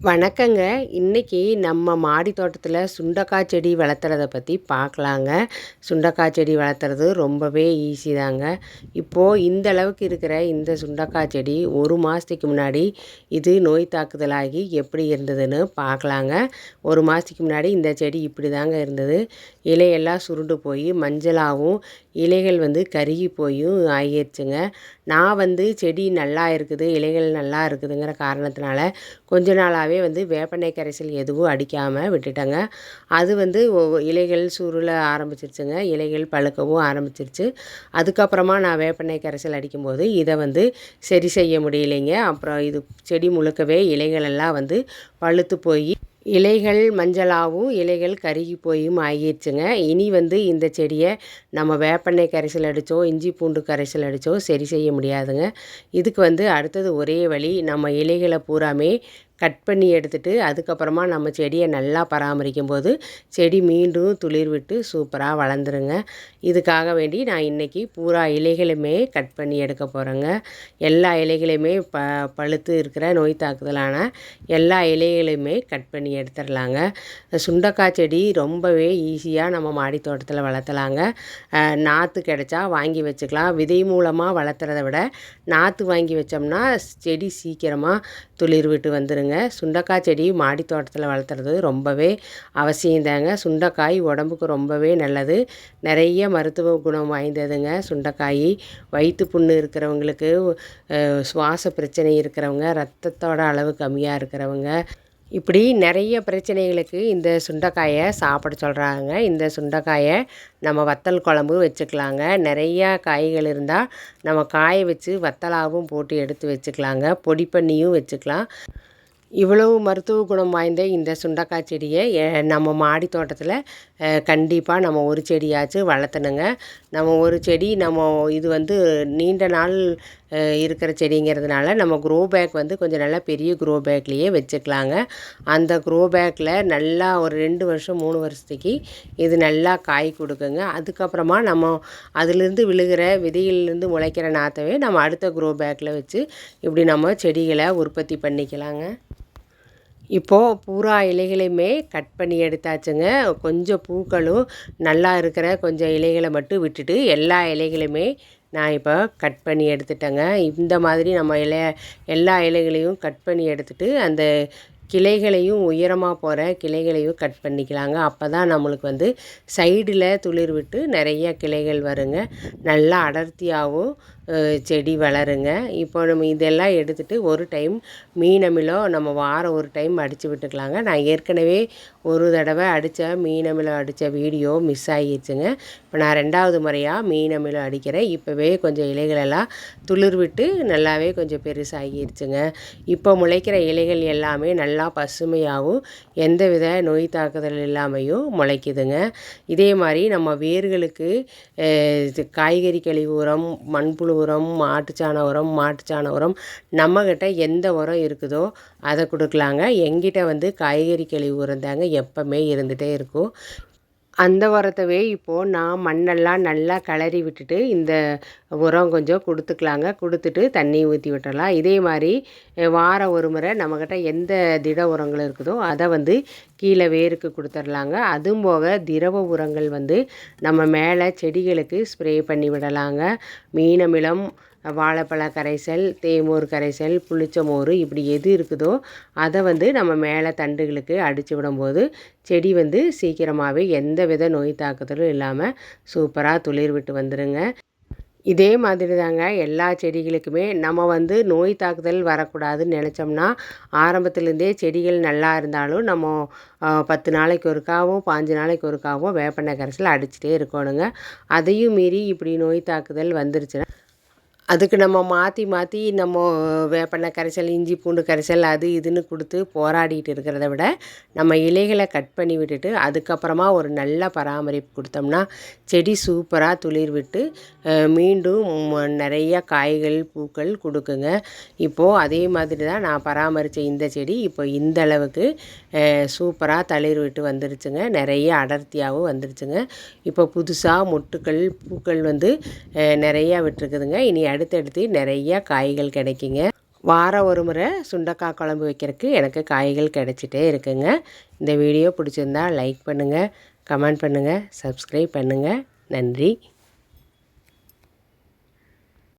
வணக்கங்க. இன்றைக்கி நம்ம மாடி தோட்டத்தில் சுண்டக்காய் செடி வளர்த்துறத பற்றி பார்க்கலாங்க சுண்டக்காய் செடி வளர்த்துறது ரொம்பவே ஈஸி தாங்க. இப்போது இந்த அளவுக்கு இருக்கிற இந்த சுண்டக்காய் செடி ஒரு மாதத்துக்கு முன்னாடி இது நோய் தாக்குதலாகி எப்படி இருந்ததுன்னு பார்க்கலாங்க ஒரு மாதத்துக்கு முன்னாடி இந்த செடி இப்படி தாங்க இருந்தது. இலையெல்லாம் சுருண்டு போய் மஞ்சளாகவும் இலைகள் வந்து கருகி போயும் ஆகிடுச்சுங்க நான் வந்து செடி நல்லா இருக்குது இலைகள் நல்லா இருக்குதுங்கிற காரணத்தினால கொஞ்ச நாளாகவே வந்து வேப்பெண்ணெய் கரைசல் எதுவும் அடிக்காமல் விட்டுட்டேங்க. அது வந்து இலைகள் சுருள ஆரம்பிச்சிருச்சுங்க. இலைகள் பழுக்கவும் ஆரம்பிச்சிருச்சு. அதுக்கப்புறமா நான் வேப்பெண்ணெய் கரைசல் அடிக்கும்போது இதை வந்து சரி செய்ய முடியலைங்க. அப்புறம் இது செடி முழுக்கவே இலைகள் எல்லாம் வந்து பழுத்து போய் இலைகள் மஞ்சளாகவும் இலைகள் கருகி போயும் ஆகிடுச்சுங்க இனி வந்து இந்த செடியை நம்ம வேப்பெண்ணெய் கரைசல் அடித்தோ இஞ்சி பூண்டு கரைசல் அடித்தோ சரி செய்ய முடியாதுங்க. இதுக்கு வந்து அடுத்தது ஒரே வழி நம்ம இலைகளை பூராமே கட் பண்ணி எடுத்துகிட்டு அதுக்கப்புறமா நம்ம செடியை நல்லா பராமரிக்கும் போது செடி மீண்டும் துளிர் விட்டு சூப்பராக வளர்ந்துருங்க. இதுக்காக வேண்டி நான் இன்றைக்கி பூரா இலைகளுமே கட் பண்ணி எடுக்க போகிறேங்க எல்லா இலைகளையுமே ப பழுத்து இருக்கிற நோய் தாக்குதலான எல்லா இலைகளையுமே கட் பண்ணி எடுத்துடலாங்க. சுண்டக்காய் செடி ரொம்பவே ஈஸியாக நம்ம மாடி தோட்டத்தில் வளர்த்தலாங்க. நாற்று கிடச்சா வாங்கி வச்சுக்கலாம். விதை மூலமாக வளர்த்துறத விட நாற்று வாங்கி வச்சோம்னா செடி சீக்கிரமாக துளிர் விட்டு வந்துருங்க. பாருங்கள் சுண்டைக்காய் செடி மாடி தோட்டத்தில் வளர்த்துறது ரொம்பவே அவசியம்தாங்க சுண்டைக்காய் உடம்புக்கு ரொம்பவே நல்லது. நிறைய மருத்துவ குணம் வாய்ந்ததுங்க சுண்டைக்காய். வயிற்று புண்ணு இருக்கிறவங்களுக்கு சுவாச பிரச்சனை இருக்கிறவங்க ரத்தத்தோட அளவு கம்மியாக இருக்கிறவங்க. இப்படி நிறைய பிரச்சனைகளுக்கு இந்த சுண்டைக்காயை சாப்பிட சொல்கிறாங்க இந்த சுண்டைக்காயை நம்ம வத்தல் குழம்பு வச்சுக்கலாங்க. நிறையா காய்கள் இருந்தால் நம்ம காய வச்சு வத்தலாகவும் போட்டு எடுத்து வச்சுக்கலாங்க. பொடி பண்ணியும் வச்சுக்கலாம். இவ்வளவு மருத்துவ குணம் வாய்ந்த இந்த சுண்டக்காய் செடியை நம்ம மாடி தோட்டத்தில் கண்டிப்பாக நம்ம ஒரு செடியாச்சும் வளர்த்தணுங்க. நம்ம ஒரு செடி நம்ம இது வந்து நீண்ட நாள் இருக்கிற செடிங்கிறதுனால நம்ம க்ரோ பேக் வந்து கொஞ்சம் நல்லா பெரிய க்ரோ பேக்லேயே வச்சுக்கலாங்க. அந்த க்ரோ பேக்கில் நல்லா ஒரு ரெண்டு வருஷம் மூணு வருஷத்துக்கு இது நல்லா காய் கொடுக்குங்க. அதுக்கப்புறமா நம்ம அதுலேருந்து விழுகிற விதையிலேருந்து முளைக்கிற நாற்றவே நம்ம அடுத்த க்ரோ பேக்கில் வச்சு இப்படி நம்ம செடிகளை உற்பத்தி பண்ணிக்கலாங்க. இப்போது பூரா இலைகளையுமே கட் பண்ணி எடுத்தாச்சுங்க. கொஞ்சம் பூக்களும் நல்லா இருக்கிற கொஞ்சம் இலைகளை மட்டும் விட்டுட்டு எல்லா இலைகளையுமே நான் இப்போ கட் பண்ணி எடுத்துட்டேங்க. இந்த மாதிரி நம்ம இலைய எல்லா இலைகளையும் கட் பண்ணி எடுத்துகிட்டு அந்த கிளைகளையும் உயரமாக போகிற கிளைகளையும் கட் பண்ணிக்கலாங்க. அப்போ தான் நம்மளுக்கு வந்து சைடில் துளிர் விட்டு நிறைய கிளைகள் வருங்க. நல்லா அடர்த்தியாகவும் செடி வளருங்க. இப்போ நம்ம இதெல்லாம் எடுத்துகிட்டு ஒரு டைம் மீனமிலோ நம்ம வாரம் ஒரு டைம் அடித்து விட்டுக்கலாங்க. நான் ஏற்கனவே ஒரு தடவை அடித்த மீனமிலம் அடித்த வீடியோ மிஸ் ஆகிடுச்சுங்க இப்போ நான் ரெண்டாவது முறையாக மீனமிலம் அடிக்கிறேன். இப்போவே கொஞ்சம் இலைகளெல்லாம் துளிர் விட்டு நல்லாவே கொஞ்சம் பெருசாகிடுச்சுங்க இப்போ முளைக்கிற இலைகள் எல்லாமே நல்லா பசுமையாகவும் எந்த வித நோய் தாக்குதல் இல்லாமையும் முளைக்குதுங்க. இதே மாதிரி நம்ம வேர்களுக்கு காய்கறி கழிவு உரம் மண்புழு உரம் மாட்டுச்சாண உரம் மாட்டுச்சாண உரம் நம்மக்கிட்ட எந்த உரம் இருக்குதோ அதை கொடுக்கலாங்க. எங்கிட்ட வந்து காய்கறி கழிவு உரம் தாங்க எப்போவுமே இருந்துகிட்டே இருக்கும். அந்த உரத்தவே இப்போது நான் மண்ணெல்லாம் நல்லா கிளறி விட்டுட்டு இந்த உரம் கொஞ்சம் கொடுத்துக்கலாங்க. கொடுத்துட்டு தண்ணி ஊற்றி விட்டுடலாம் இதே மாதிரி வாரம் ஒரு முறை நம்மக்கிட்ட எந்த திட உரங்கள் இருக்குதோ அதை வந்து கீழே வேருக்கு கொடுத்துர்லாங்க அதுவும் போக திரவ உரங்கள் வந்து நம்ம மேலே செடிகளுக்கு ஸ்ப்ரே பண்ணி விடலாங்க. மீனமிளம் வாழைப்பழ கரைசல் தேமோர் கரைசல் புளிச்சமோர் இப்படி எது இருக்குதோ அதை வந்து நம்ம மேலே தண்டுகளுக்கு அடித்து விடும்போது செடி வந்து சீக்கிரமாகவே எந்த வித நோய் தாக்குதலும் இல்லாமல் சூப்பராக துளிர் விட்டு வந்துடுங்க இதே மாதிரி தாங்க எல்லா செடிகளுக்குமே நம்ம வந்து நோய் தாக்குதல் வரக்கூடாதுன்னு நினச்சோம்னா ஆரம்பத்துலேருந்தே செடிகள் நல்லா இருந்தாலும் நம்ம பத்து நாளைக்கு ஒருக்காவும் பாஞ்சு நாளைக்கு ஒருக்காவும் வேப்பெண்ணெய் கரைசல் அடிச்சுட்டே இருக்கணுங்க. அதையும் மீறி இப்படி நோய் தாக்குதல் வந்துருச்சுன்னா அதுக்கு நம்ம மாற்றி மாற்றி நம்ம வேப்பெண்ணெய் கரைசல் இஞ்சி பூண்டு கரைசல் அது இதுன்னு கொடுத்து போராடிட்டு இருக்கிறத விட நம்ம இலைகளை கட் பண்ணி விட்டுட்டு அதுக்கப்புறமா ஒரு நல்ல பராமரிப்பு கொடுத்தோம்னா செடி சூப்பராக துளிர் விட்டு மீண்டும் நிறைய காய்கள் பூக்கள் கொடுக்குங்க. இப்போது அதே மாதிரி தான் நான் பராமரித்த இந்த செடி இப்போ இந்த அளவுக்கு சூப்பராக தளிர் விட்டு வந்துருச்சுங்க. நிறைய அடர்த்தியாகவும் வந்துருச்சுங்க. இப்போ புதுசாக மொட்டுக்கள் பூக்கள் வந்து நிறையா விட்டுருக்குதுங்க. இனி அடுத்தடுத்து நிறைய காய்கள் கிடைக்குங்க. வாரம் ஒரு முறை சுண்டக்காய் குழம்பு வைக்கிறதுக்கு எனக்கு காய்கள் கிடச்சிட்டே இருக்குங்க. இந்த வீடியோ பிடிச்சிருந்தா லைக் பண்ணுங்கள் கமெண்ட் பண்ணுங்கள் சப்ஸ்கிரைப் பண்ணுங்கள் நன்றி.